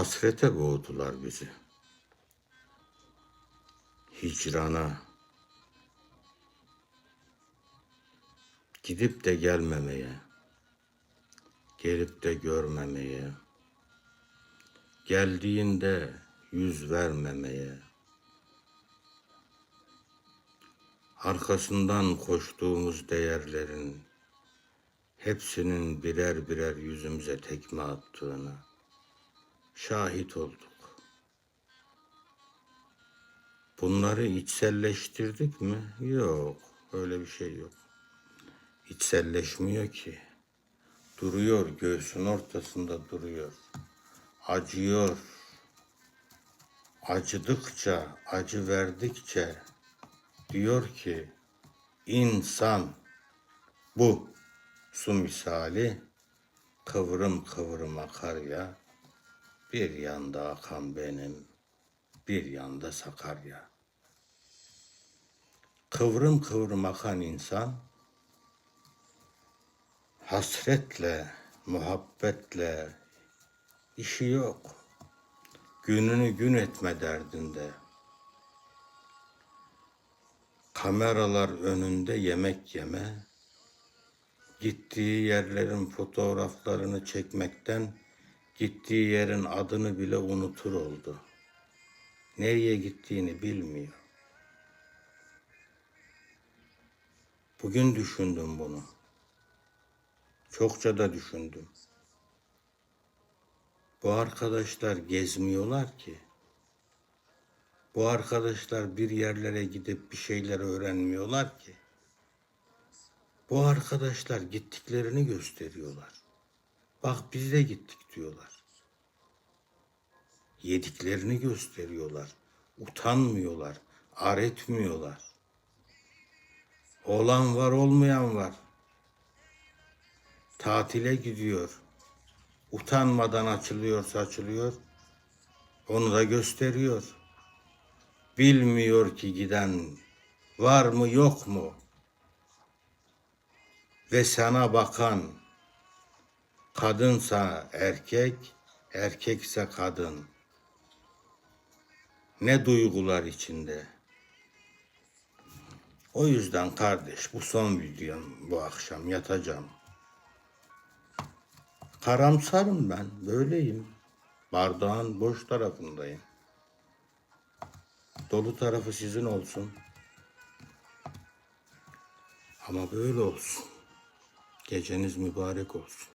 Hasrete boğdular bizi. Hicrana. Gidip de gelmemeye. Gelip de görmemeye. Geldiğinde yüz vermemeye. Arkasından koştuğumuz değerlerin hepsinin birer birer yüzümüze tekme attığını şahit olduk. Bunları içselleştirdik mi? Yok, öyle bir şey yok. İçselleşmiyor ki. Duruyor, göğsün ortasında duruyor. Acıyor. Acıdıkça, acı verdikçe diyor ki insan bu su misali kıvrım kıvrım akar ya bir yanda akan benim bir yanda Sakarya. Kıvrım kıvrım akan insan hasretle, muhabbetle işi yok. Gününü gün etme derdinde. Kameralar önünde yemek yeme, gittiği yerlerin fotoğraflarını çekmekten gittiği yerin adını bile unutur oldu. Nereye gittiğini bilmiyor. Bugün düşündüm bunu. Çokça da düşündüm. Bu arkadaşlar gezmiyorlar ki. Bu arkadaşlar bir yerlere gidip bir şeyler öğrenmiyorlar ki. Bu arkadaşlar gittiklerini gösteriyorlar. Bak biz de gittik diyorlar. Yediklerini gösteriyorlar. Utanmıyorlar. Ar etmiyorlar. Olan var olmayan var. Tatile gidiyor. Utanmadan açılıyor. Onu da gösteriyor. Bilmiyor ki giden var mı yok mu? Ve sana bakan kadınsa erkek, erkekse kadın. Ne duygular içinde. O yüzden kardeş bu son videom bu akşam yatacağım. Karamsarım ben, böyleyim. Bardağın boş tarafındayım. Dolu tarafı sizin olsun. Ama böyle olsun. Geceniz mübarek olsun.